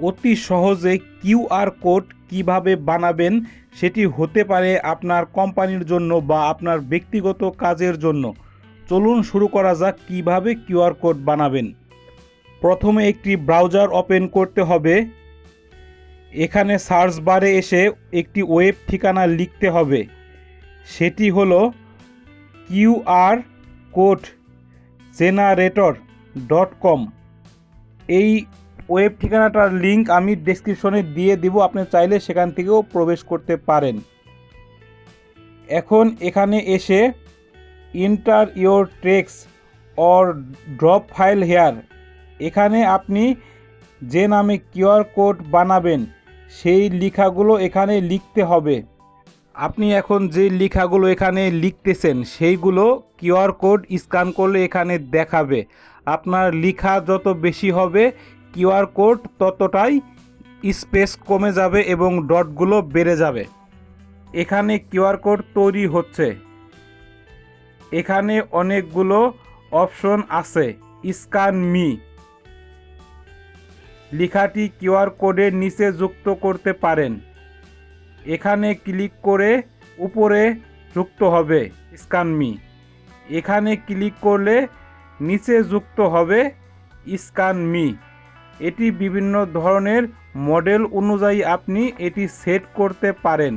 অতি সহজে QR code কীভাবে বানাবেন সেটি হতে পারে আপনার কোম্পানির জন্য বা আপনার ব্যক্তিগত কাজের জন্য। চলুন শুরু করা যাক কীভাবে কিউআর কোড বানাবেন। প্রথমে একটি ব্রাউজার ওপেন করতে হবে। এখানে সার্চ বারে এসে একটি ওয়েব ঠিকানা লিখতে হবে। সেটি হলো QR code generator dot com. এই ওয়েব ঠিকানাটার লিঙ্ক আমি ডেসক্রিপশনে দিয়ে দিব, আপনি চাইলে সেখান থেকেও প্রবেশ করতে পারেন। এখন এখানে এসে enter your text or drop file here এখানে আপনি যে নামে কিউআর কোড বানাবেন, সেই লেখাগুলো এখানে লিখতে হবে। আপনি এখন যে লেখাগুলো এখানে লিখতেছেন, সেইগুলো কিউআর কোড স্ক্যান করলে এখানে দেখাবে। আপনার লেখা যত বেশি হবে কিউআর কোড ততটাই স্পেস কমে যাবে এবং ডটগুলো বেড়ে যাবে। এখানে কিউআর কোড তৈরি হচ্ছে। এখানে অনেকগুলো অপশন আছে, স্ক্যান মি। লেখাটি কিউআর কোডের নিচে যুক্ত করতে পারেন। এখানে ক্লিক করে উপরে যুক্ত হবে, স্ক্যান মি। এখানে ক্লিক করলে নিচে যুক্ত হবে, স্ক্যান মি। এটি বিভিন্ন ধরনের মডেল অনুযায়ী আপনি এটি সেট করতে পারেন।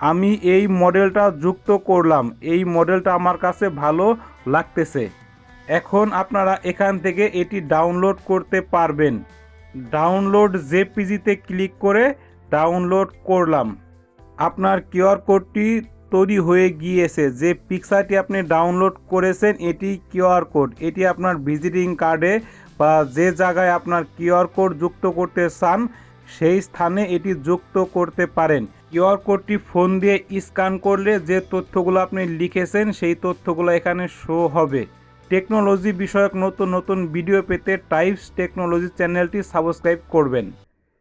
আমি এই মডেলটা যুক্ত করলাম। এই মডেলটা আমার কাছে ভালো লাগতেছে। এখন আপনারা এখান থেকে এটি ডাউনলোড করতে পারবেন। ডাউনলোড জেপিজিতে ক্লিক করে ডাউনলোড করলাম। আপনার কিউআর কোডটি তৈরি হয়ে গিয়েছে। যে পিকচারটি আপনি ডাউনলোড করেছেন, এটি কিউআর কোড এটি আপনার ভিজিটিং কার্ডে বা যে জায়গায় আপনার কিউআর কোড যুক্ত করতে চান, সেই স্থানে এটি যুক্ত করতে পারেন। কিউআর কোডটি ফোন দিয়ে স্ক্যান করলে যে তথ্যগুলো আপনি লিখেছেন, সেই তথ্যগুলো এখানে শো হবে। টেকনোলজি বিষয়ক নতুন নতুন ভিডিও পেতে টাইপস টেকনোলজি চ্যানেলটি সাবস্ক্রাইব করবেন।